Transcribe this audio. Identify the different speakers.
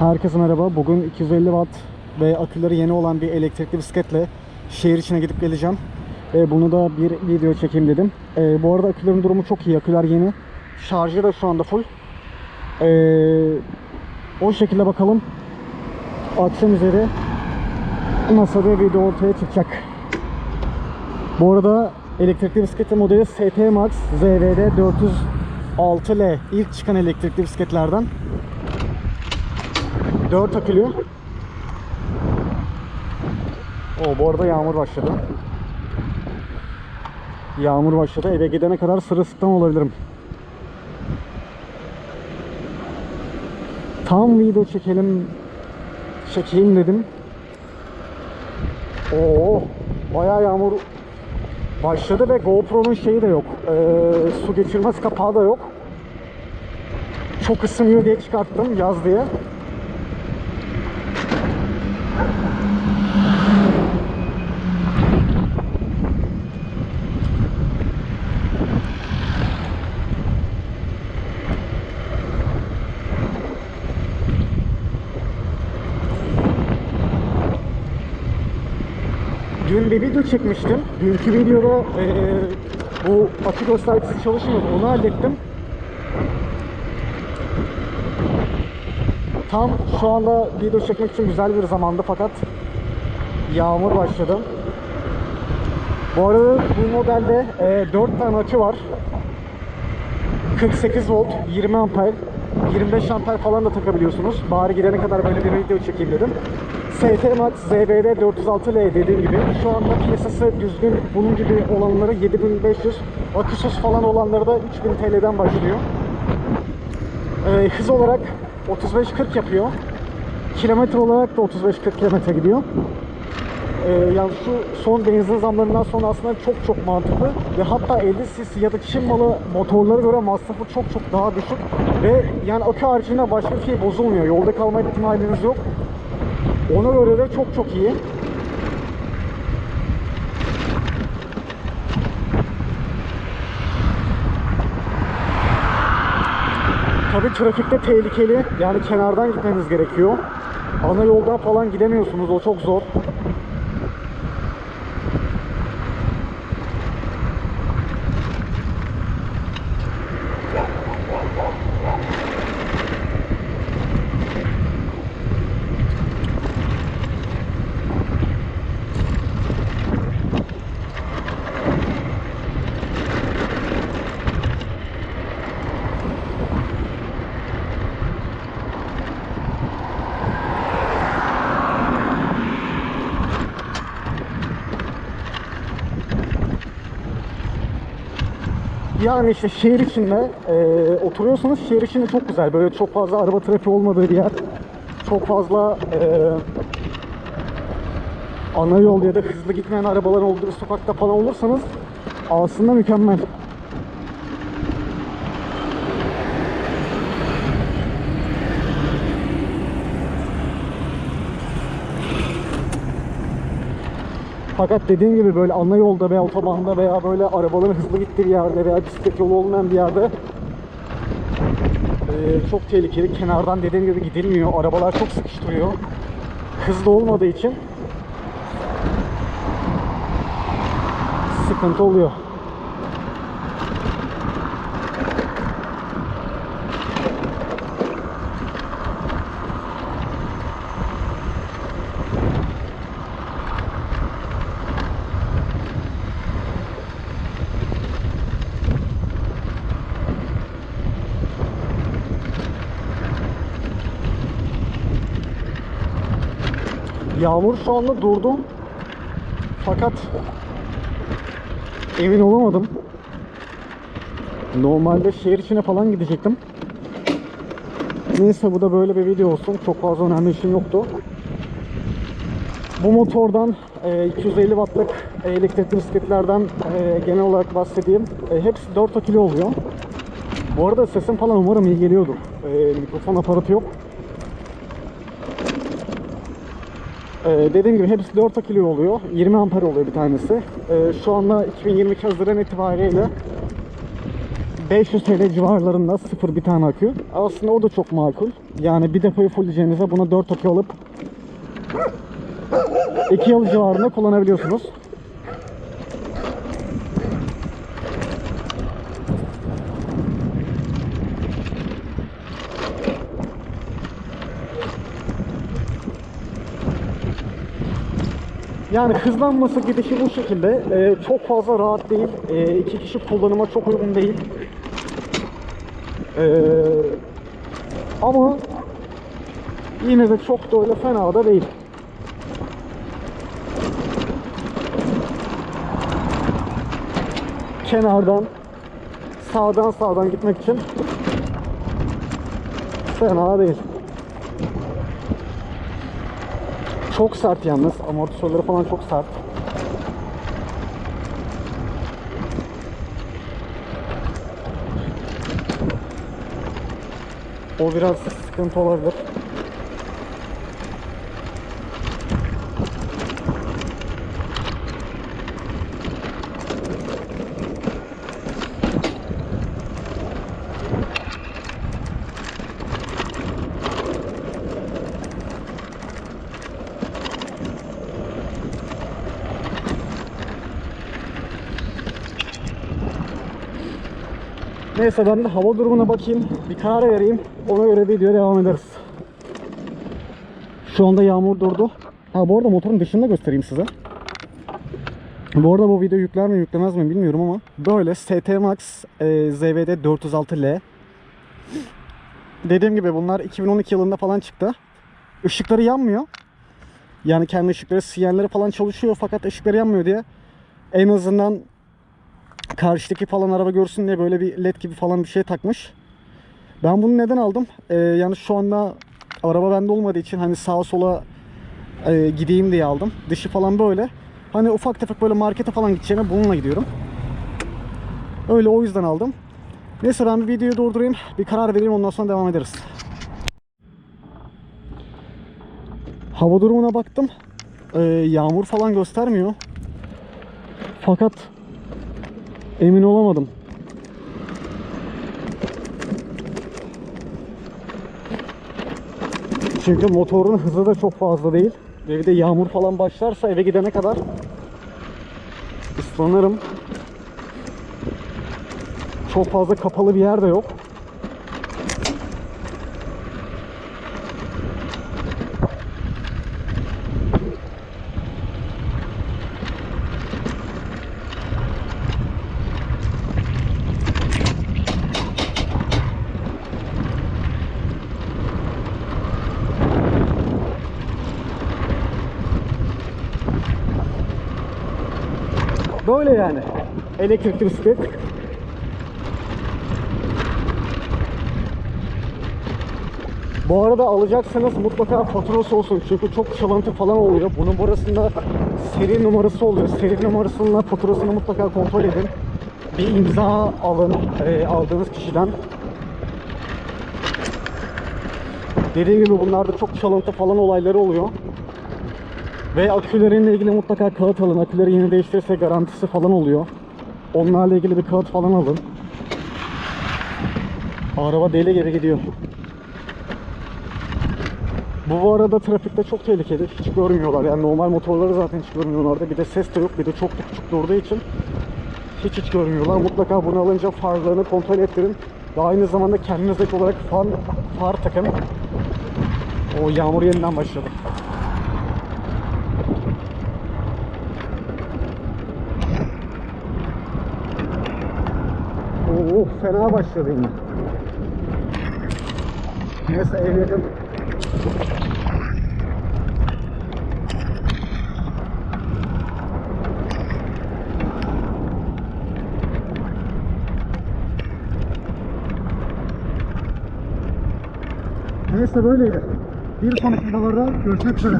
Speaker 1: Herkese merhaba. Bugün 250 watt ve aküleri yeni olan bir elektrikli bisikletle şehir içine gidip geleceğim. E, bunu da bir video çekeyim dedim. E, bu arada akülerin durumu çok iyi. Aküler yeni. Şarjı da şu anda full. E, o şekilde bakalım. Akşam üzeri nasıl bir video ortaya çıkacak. Bu arada elektrikli bisiklet modeli ST Max ZVD 406L ilk çıkan elektrikli bisikletlerden. 4 akülü. O bu arada yağmur başladı. Yağmur başladı. Eve gidene kadar sırılsıklam olabilirim. Tam video çekelim çekeyim dedim. Oo, bayağı yağmur başladı ve GoPro'nun şeyi de yok. Ee, su geçirmez kapağı da yok. Çok ısınıyor diye çıkarttım yaz diye. Bir video çekmiştim. Dünkü videoda eee, bu akü göstergesi çalışmıyordu. Onu hallettim. Tam şu anda video çekmek için güzel bir zamandı fakat yağmur başladı. Bu arada bu modelde eee 4 tane akü var. 48 volt, 20 amper, 25 amper falan da takabiliyorsunuz. Bari gidene kadar böyle bir video çekeyim dedim. ST Max ZBD 406L dediğim gibi şu anda piyasası düzgün bunun gibi olanları 7500 aküsüz falan olanları da 3000 TL'den başlıyor. Ee, hız olarak 35-40 yapıyor. Kilometre olarak da 35-40 kilometre gidiyor. Ee, yani şu son benzin zamlarından sonra aslında çok çok mantıklı ve hatta 50 cc ya da Çin malı motorlara göre masrafı çok çok daha düşük ve yani akü haricinde başka bir şey bozulmuyor. Yolda kalma ihtimaliniz yok. Ona göre de çok çok iyi. Tabii trafikte tehlikeli. Yani kenardan gitmeniz gerekiyor. Ana yoldan falan gidemiyorsunuz. O çok zor. Yani işte şehir içinde e, oturuyorsanız şehir içinde çok güzel. Böyle çok fazla araba trafiği olmadığı bir yer. Çok fazla e, ana yol ya da hızlı gitmeyen arabaların olduğu sokakta falan olursanız aslında mükemmel. Fakat dediğim gibi böyle ana yolda veya otobanda veya böyle arabaların hızlı gittiği bir yerde veya bisiklet yolu olmayan bir yerde eee, çok tehlikeli. Kenardan dediğim gibi gidilmiyor. Arabalar çok sıkıştırıyor. Hızlı olmadığı için sıkıntı oluyor. Yağmur şu anda durdu. Fakat emin olamadım. Normalde şehir içine falan gidecektim. Neyse bu da böyle bir video olsun. Çok fazla önemli işim yoktu. Bu motordan e, 250 wattlık elektrikli bisikletlerden e, genel olarak bahsedeyim. E, hepsi 4 akülü oluyor. Bu arada sesim falan umarım iyi geliyordur. E, mikrofon aparatı yok. Ee, dediğim gibi hepsi 4 akülü oluyor. 20 amper oluyor bir tanesi. Ee, şu anda 2022 Haziran itibariyle 500 TL civarlarında sıfır bir tane akü. Aslında o da çok makul. Yani bir depoyu fullleyeceğinize buna 4 akü alıp 2 yıl civarında kullanabiliyorsunuz. Yani hızlanması gidişi bu şekilde. Ee, çok fazla rahat değil. Ee, iki kişi kullanıma çok uygun değil. Ee, ama yine de çok da öyle fena da değil. Kenardan sağdan sağdan gitmek için fena değil. Çok sert yalnız. Amortisörleri falan çok sert. O biraz sıkıntı olabilir. Neyse ben de hava durumuna bakayım. Bir karar vereyim. Ona göre videoya devam ederiz. Şu anda yağmur durdu. Ha bu arada motorun dışını da göstereyim size. Bu arada bu video yükler mi yüklemez mi bilmiyorum ama böyle ST Max e, ZVD 406L Dediğim gibi bunlar 2012 yılında falan çıktı. Işıkları yanmıyor. Yani kendi ışıkları sinyalleri falan çalışıyor fakat ışıkları yanmıyor diye en azından karşıdaki falan araba görsün diye böyle bir led gibi falan bir şey takmış. Ben bunu neden aldım? Ee, yani şu anda araba bende olmadığı için hani sağa sola e, gideyim diye aldım. Dışı falan böyle. Hani ufak tefek böyle markete falan gideceğime bununla gidiyorum. Öyle o yüzden aldım. Neyse ben bir videoyu durdurayım. Bir karar vereyim ondan sonra devam ederiz. Hava durumuna baktım. Ee, yağmur falan göstermiyor. Fakat Emin olamadım. Çünkü motorun hızı da çok fazla değil. Bir de yağmur falan başlarsa eve gidene kadar ıslanırım. Çok fazla kapalı bir yer de yok. Böyle yani. Elektrikli bisiklet. Bu arada alacaksanız mutlaka faturası olsun çünkü çok çalıntı falan oluyor. Bunun burasında seri numarası oluyor. Seri numarasının faturasını mutlaka kontrol edin. Bir imza alın e, aldığınız kişiden. Dediğim gibi bunlarda çok çalıntı falan olayları oluyor. Ve akülerinle ilgili mutlaka kağıt alın. Aküleri yeni değiştirirse garantisi falan oluyor. Onlarla ilgili bir kağıt falan alın. Araba deli gibi gidiyor. Bu arada trafikte çok tehlikeli. Hiç görmüyorlar. Yani normal motorları zaten hiç görmüyorlardı. Bir de ses de yok. Bir de çok da küçük durduğu için hiç hiç görmüyorlar. Mutlaka bunu alınca farlarını kontrol ettirin. Ve aynı zamanda kendinizdeki olarak fan, far takın. O yağmur yeniden başladı. Oo fena başladı yine. Neyse ehliyetim Neyse böyleydi. Bir sonraki videolarda görüşmek üzere.